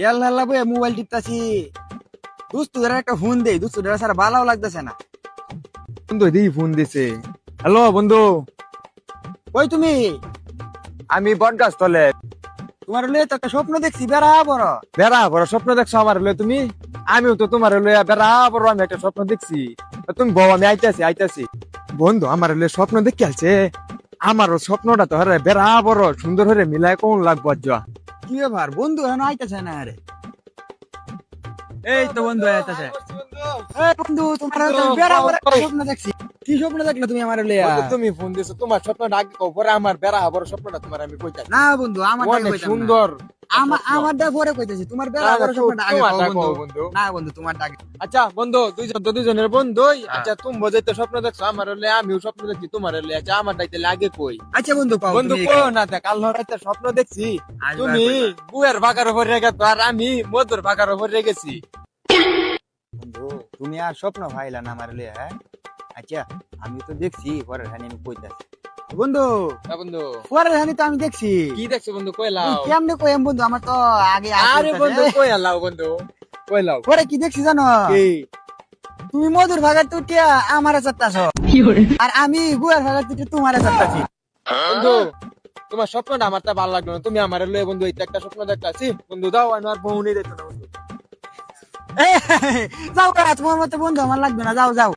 ইয়াল হাল্লা বই মোবাইল টিপতাছি। দুস্তুদের একটা ফোন দেই দুস্তুদের সারা ভালো লাগতেছে না। বন্ধু দি ফোন দিছে। হ্যালো বন্ধু। কই তুমি? আমি বটগাছ তলে তোমার লয়ে তো একটা স্বপ্ন দেখছি বেড়া বড় বেড়া বড় স্বপ্ন দেখছ আমার লয়ে তুমি? আমিও তো তোমার লয়ে বেড়া বড় আমি একটা স্বপ্ন দেখছি। তুমি বউ আমি আইতাছি আইতাছি। বন্ধু আমার লয়ে স্বপ্ন দেখি আছে আমারও স্বপ্নটা তো হরে বেড়া বড় সুন্দর হরে মিলায় কোন লাগবো আজ কি ব্যাপার বন্ধু এখন আইতেছে না আরে। এই তো বন্ধু আইতেছে। বন্ধু তোমার বেড়া বড় স্বপ্ন দেখছি। কি স্বপ্ন দেখলে তুমি আমার লিয়া তুমি ফোন দিছো তোমার স্বপ্ন আগে কও পরে আমার বেড়া হবার স্বপ্নটা তোমার আমি কইতাছি। না বন্ধু আমার সুন্দর। আমার আমার পরে কইতেছি তোমার বড় স্বপ্নটা আগে বন্ধু। না বন্ধু আগে আচ্ছা বন্ধু দুইজন তো দুইজনের বন্ধুই। হ্যাঁ। আচ্ছা তুমি বোঝাইতে স্বপ্ন দেখছ আমার হলে আমিও স্বপ্ন দেখছি তোমার হলে আচ্ছা আমার দাইতে লাগে কই? আচ্ছা বন্ধু পাও বন্ধু কো না দেখ আল্লাহর রাতে স্বপ্ন দেখছি। তুমি কইবা। বুয়ের ভাগার উপর রেগে আর আমি মধুর ভাগার উপর রেগেছি। বন্ধু তুমি আর স্বপ্ন ভাইলা না আমার হ্যাঁ? আচ্ছা আমি তো দেখছি পরের হানি আমি কইতাছি। বন্ধু। হ্যাঁ বন্ধু। পরের হানি তো আমি দেখছি। কি দেখছ বন্ধু? কই তুই লাও কেমনে কইম বন্ধু? আমার তো আগে আরে বন্ধু কই লাও বন্ধু? কই লাও? পরে কি দেখছি জানো? কি? তুমি মধুর ভাগার তুটিয়া আমার চারটাছ আর আমি গুয়ার ভাগার তুটি তোমার চারটাছি বন্ধু তোমার স্বপ্নটা আমার তা ভালো লাগল না। তুমি আমার লয়ে বন্ধু এইটা একটা স্বপ্ন দেখতাছি। বন্ধু দাও আমি আর বউ নেই দেখতো না বন্ধু। যাও তোমার মতো বন্ধু আমার লাগবে না। যাও যাও।